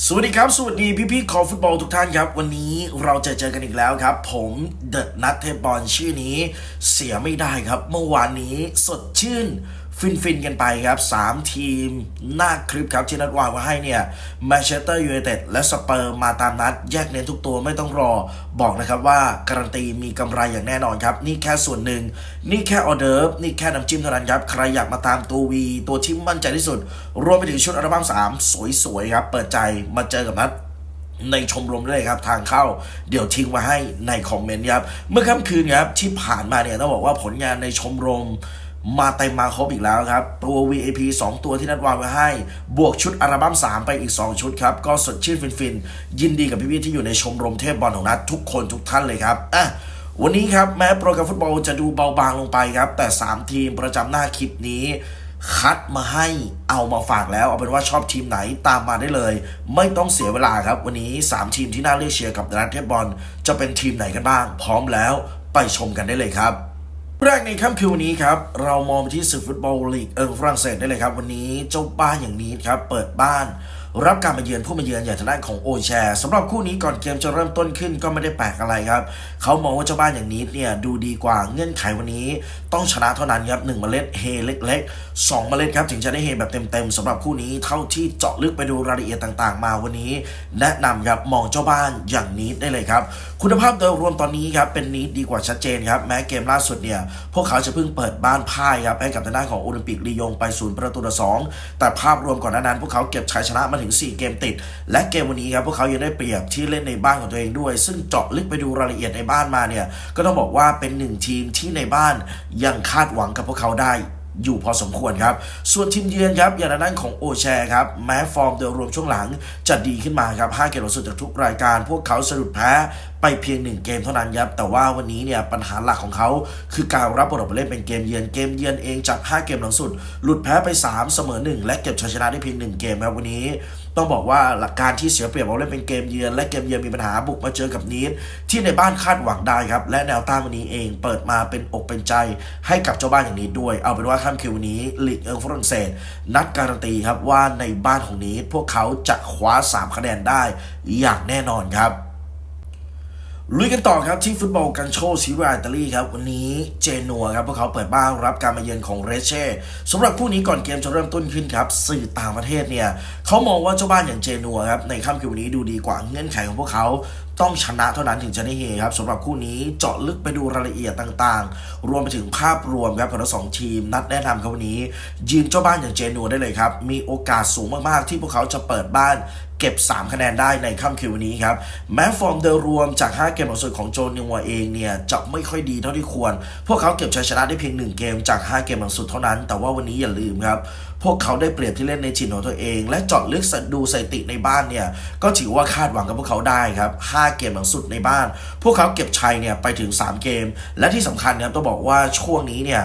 สวัสดีครับ สวัสดีพี่พี่ๆคอฟุตบอลทุกท่านครับ วันนี้เราจะเจอกันอีกแล้วครับ ผมเดอะนัทเทบอลชื่อนี้เสียไม่ได้ครับ เมื่อวานนี้สดชื่นฟินฟินๆกันไปครับ 3 ทีมหน้าคลิปครับที่นัดวางไว้ให้เนี่ยแมนเชสเตอร์ยูไนเต็ดและสเปอร์มาตามนัด แยกเน้นทุกตัวไม่ต้องรอบอกนะครับว่าการันตีมีกำไรอย่างแน่นอนครับ นี่แค่ส่วนหนึ่ง นี่แค่ออเดิร์ฟนี่แค่น้ำจิ้มเท่านั้นครับ ใครอยากมาตามตัววี ตัวที่มั่นใจที่สุด รวมไปถึงชุดอัลบั้ม3 สวยๆครับ เปิดใจมาเจอกับนัดในชมรมด้วยครับทางเข้า เดี๋ยวทิ้งไว้ให้ในคอมเมนต์ครับ เมื่อค่ำคืนครับที่ผ่านมาเนี่ยต้องบอกว่าผลงานในชมรม มาเต็มมาครบอีกแล้วครับ ตัว VIP 2 ตัวที่นัดวางไว้ให้ บวกชุดอัลบั้ม3 ไปอีก 2 ชุดครับ ก็สดชื่นฟินๆ ยินดีกับพี่ๆที่อยู่ในชมรมเทพบอลของนัดทุกคนทุกท่านเลยครับอะวันนี้ครับ แม้โปรแกรมฟุตบอลจะดูเบาบางลงไปครับ แต่ 3 ทีมประจำหน้าคลิปนี้คัดมาให้เอามาฝากแล้ว เอาเป็นว่าชอบทีมไหนตามมาได้เลย ไม่ต้องเสียเวลาครับ วันนี้ 3 ทีมที่น่าเลือกเชียร์กับนัดเทพบอลจะเป็นทีมไหนกันบ้าง พร้อมแล้วไปชมกันได้เลยครับ แรกในค่ำคืนวันนี้ครับ เรามองไปที่ศึกฟุตบอลลีกเอิงฝรั่งเศสได้เลยครับ วันนี้เจ้าบ้านอย่างนี้ครับ เปิดบ้าน รับการมาเยือนผู้มาเยือนอย่างทางด้านของโอแชร์สำหรับคู่นี้ก่อนเกมจะเริ่มต้นขึ้นก็ไม่ได้แปลกอะไรครับเขามองว่าเจ้าบ้านอย่างนี้เนี่ยดูดีกว่าเงื่อนไขวันนี้ ต้องชนะเท่านั้นครับหนึ่งเมล็ดเฮเล็กๆสองเมล็ดครับถึงจะได้เฮแบบเต็มๆสำหรับคู่นี้เท่าที่เจาะลึกไปดูรายละเอียดต่างๆ มาวันนี้ แนะนำครับมองเจ้าบ้านอย่างนี้ได้เลยครับคุณภาพโดยรวมตอนนี้ครับเป็นนี้ดีกว่าชัดเจนครับแม้เกมล่าสุดเนี่ยพวกเขาจะเพิ่งเปิดบ้านพ่ายครับให้กับทางด้านของโอลิมปิกลียงไปศูนย์ประตูต่อสองแต่ภาพรวมก่อนหน้านั้นพวกเขาเก็บชัยชนะมาถึง 4 เกมติด และเกมวันนี้ครับพวกเขายังได้เปรียบที่เล่นในบ้านของตัวเองด้วย ซึ่งเจาะลึกไปดูรายละเอียดในบ้านมาเนี่ยก็ต้องบอกว่าเป็นหนึ่งทีมที่ในบ้านยังคาดหวังกับพวกเขาได้ อยู่พอสมควรครับ ส่วนทีมเยือนครับอย่างด้านของโอแชร์ครับ แม้ฟอร์มโดยรวมช่วงหลังจะดีขึ้นมาครับ5เกมหลังสุดจากทุกรายการ พวกเขาสะดุดแพ้ไปเพียง 1 เกมเท่านั้นครับ แต่ว่าวันนี้เนี่ยปัญหาหลักของเขา คือการรับบทบาทเล่นเป็นเกมเยือนเกมเยือนเองจาก 5 เกมหลังสุด หลุดแพ้ไป 3 เสมอ 1 และเก็บชัยชนะได้เพียง 1 เกมครับวันนี้ ต้องบอกว่าหลักการที่เสียเปรียบเราเล่นเป็นเกมเยือนและเกมเยือนมีปัญหาบุกมาเจอกับนีดที่ในบ้านคาดหวังได้ครับและแนวต้านวันนี้เองเปิดมาเป็นอกเป็นใจให้กับเจ้าบ้านอย่างนี้ด้วย เอาเป็นว่าค่ำคืนวันนี้ลีกเอิงฝรั่งเศส นัดการันตีครับว่าในบ้านของนี้พวกเขาจะคว้า 3 คะแนนได้อย่างแน่นอนครับ ลุยกันต่อครับที่ฟุตบอลกันโชซีรีอิตาลีครับ วันนี้เจนัวครับ พวกเขาเปิดบ้านรับการมาเยือนของเรเช่สำหรับคู่นี้ก่อนเกมจะเริ่มต้นขึ้นครับ สื่อต่างประเทศเนี่ยเขามองว่าเจ้าบ้านอย่างเจนัวครับ ในค่ำคืนวันนี้ดูดีกว่าเงื่อนไขของพวกเขาต้องชนะเท่านั้นถึงจะได้เฮครับสำหรับคู่นี้เจาะลึกไปดูรายละเอียดต่างๆ รวมไปถึงภาพรวมครับของทั้งสองทีม นัดแนะนำครับวันนี้ ยืนเจ้าบ้านอย่างเจนัวได้เลยครับมีโอกาสสูงมากๆที่พวกเขาจะเปิดบ้าน เก็บ 3 คะแนนได้ในค่ำคืนวันนี้ครับ แม้ฟอร์มโดยรวมจาก 5 เกมหลังสุดของโจนิวัวเองเนี่ยจะไม่ค่อยดีเท่าที่ควร พวกเขาเก็บชัยชนะได้เพียง 1 เกมจาก 5 เกมหลังสุดเท่านั้น แต่ว่าวันนี้อย่าลืมครับพวกเขาได้เปรียบที่เล่นในถิ่นของตัวเอง และจาะลึกดูสถิติในบ้านเนี่ยก็ถือว่าคาดหวังกับพวกเขาได้ครับ 5 เกมหลังสุดในบ้าน พวกเขาเก็บชัยเนี่ยไปถึง 3 เกม และที่สำคัญครับต้องบอกว่าช่วงนี้เนี่ย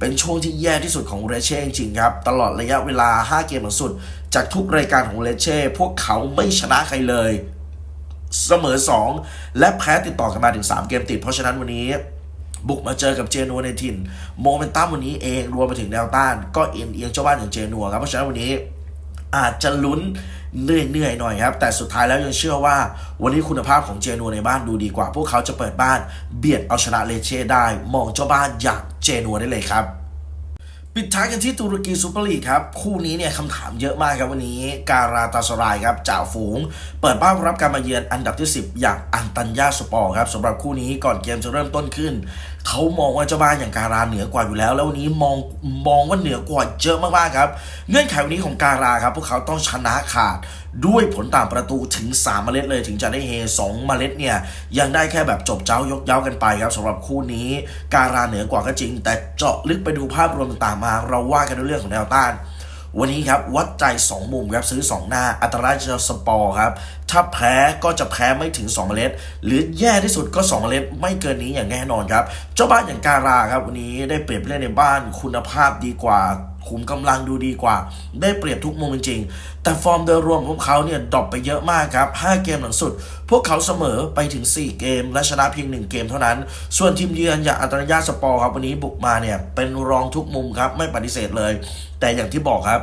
เป็นช่วงที่แย่ที่สุดของเรเช่จริงครับ ตลอดระยะเวลา 5 เกมหลังสุด จากทุกรายการของเรเช่ พวกเขาไม่ชนะใครเลย เสมอ 2 และแพ้ติดต่อกันมาถึง 3 เกมติด เพราะฉะนั้นวันนี้บุกมาเจอกับเจนัวในถิ่น โมเมนตัมวันนี้เองรวมไปถึงแนวต้าน ก็เอ็นเอียงเจ้าบ้านอย่างเจนัวครับ เพราะฉะนั้นวันนี้ อาจจะลุ้นเหนื่อยๆหน่อยครับ แต่สุดท้ายแล้วยังเชื่อว่า วันนี้คุณภาพของเจนัวในบ้านดูดีกว่า พวกเขาจะเปิดบ้านเบียดเอาชนะเลเช่ได้ มองเจ้าบ้านอย่างเจนัวได้เลยครับ ปิดท้ายกันที่ตุรกีซูเปอร์ลีกครับ คู่นี้เนี่ยคำถามเยอะมากครับวันนี้การาตาสรายครับจ่าฝูง เปิดบ้านรับการมาเยือนอันดับที่ 10 อย่างอันตันยาสปอร์ครับสำหรับคู่นี้ก่อนเกมจะเริ่มต้นขึ้นเขามองว่าเจ้าบ้านอย่างการาเหนือกว่าอยู่แล้ว แล้ววันนี้มองมองว่าเหนือกว่าเยอะมากๆครับ เงื่อนไขวันนี้ของการาครับ พวกเขาต้องชนะขาดด้วยผลต่างประตูถึง 3 เมล็ดเลยถึงจะได้เฮ2เมล็ดเนี่ย ยังได้แค่แบบจบเจ้ายกเย้ากันไปครับสำหรับคู่นี้ การาเหนือกว่าก็จริง แต่เจาะลึกไปดูภาพรวมต่างมา เราว่ากันในเรื่องของแนวต้าน วันนี้ครับวัดใจ 2 มุมครับซื้อ 2 หน้า อัตราจะสปอร์ครับถ้าแพ้ก็จะแพ้ไม่ถึง 2 เมล็ด หรือแย่ที่สุดก็ 2 เมล็ด ไม่เกินนี้อย่างแน่นอนครับ เจ้าบ้านอย่างการาครับ วันนี้ได้เปรียบเล่นในบ้านคุณภาพดีกว่า ขุมกำลังดูดีกว่า ได้เปรียบทุกมุมจริงๆแต่ฟอร์มโดยรวมของเขาเนี่ยดรอปไปเยอะมากครับ 5 เกมหลังสุด พวกเขาเสมอไปถึง 4 เกม และชนะเพียง 1 เกมเท่านั้น ส่วนทีมเยือนอย่างอัตราญาสปอร์ครับวันนี้บุกมาเนี่ยเป็นรองทุกมุมครับไม่ปฏิเสธเลย แต่อย่างที่บอกครับ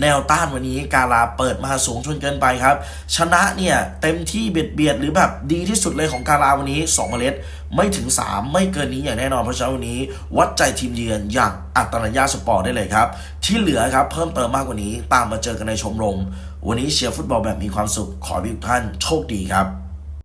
แนวต้านวันนี้กาลาเปิดมาสูงจนเกินไปครับ ชนะเนี่ยเต็มที่เบียดเบียดหรือแบบดีที่สุดเลยของกาลาวันนี้2เมล็ดไม่ถึง 3 ไม่เกินนี้อย่างแน่นอนเพราะฉะนั้นวันนี้ วัดใจทีมเยือนอย่างอัตนัญญาสปอร์ตได้เลยครับ ที่เหลือครับเพิ่มเติมมากกว่านี้ตามมาเจอกันในชมรม วันนี้เชียร์ฟุตบอลแบบมีความสุขขอให้ทุกท่านโชคดีครับ